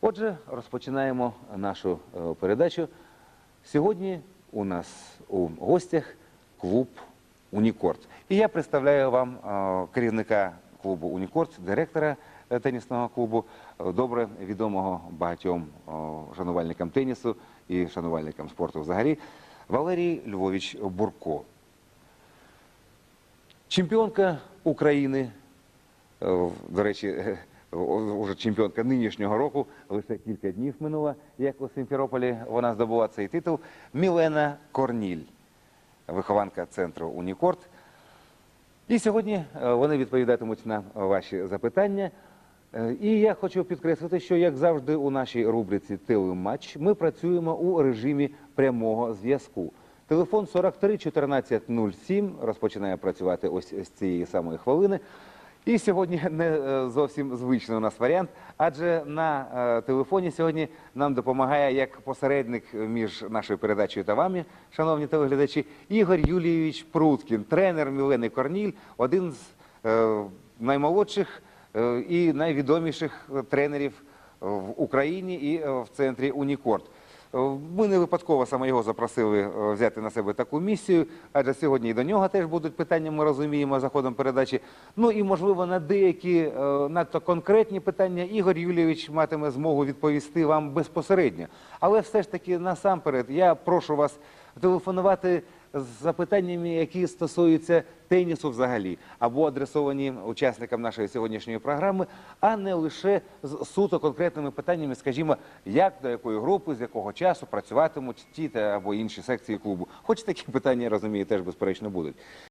Отже, розпочинаємо нашу е, передачу. Сьогодні у нас у гостях клуб Унікорт. І я представляю вам е, керівника клубу Унікорт, директора е, тенісного клубу, добре відомого багатьом шанувальникам тенісу і шанувальникам спорту взагалі, Валерій Львович Бурко. Чемпіонка України, до речі, уже чемпіонка нинішнього року, лише кілька днів минуло, як у Сімферополі вона здобула цей титул. Мілена Корніль, вихованка центру Унікорт. І сьогодні е, вони відповідатимуть на ваші запитання. Е, І я хочу підкреслити, що як завжди у нашій рубриці Телематч ми працюємо у режимі прямого зв'язку. Телефон 43 14 07 розпочинає працювати ось з цієї самої хвилини. І сьогодні не е, зовсім звичний у нас варіант, адже на е, телефоні сьогодні нам допомагає як посередник між нашою передачею та вами, шановні телеглядачі, Ігор Юлійович Пруткін, тренер Мілени Корніль, один з е, наймолодших і найвідоміших тренерів в Україні і в центрі Унікорт. Е, Ми не випадково саме його запросили е, взяти на себе таку місію, адже сьогодні і до нього теж будуть питання, ми розуміємо, за ходом передачі. Ну і, можливо, на деякі е, надто конкретні питання Ігор Юлійович матиме змогу відповісти вам безпосередньо. Але все ж таки, насамперед, я прошу вас телефонувати з запитаннями, які стосуються тенісу взагалі, або адресовані учасникам нашої сьогоднішньої програми, а не лише з суто конкретними питаннями, скажімо, як до якої групи, з якого часу працюватимуть ті та або інші секції клубу. Хоч такі питання, розумію, теж безперечно будуть.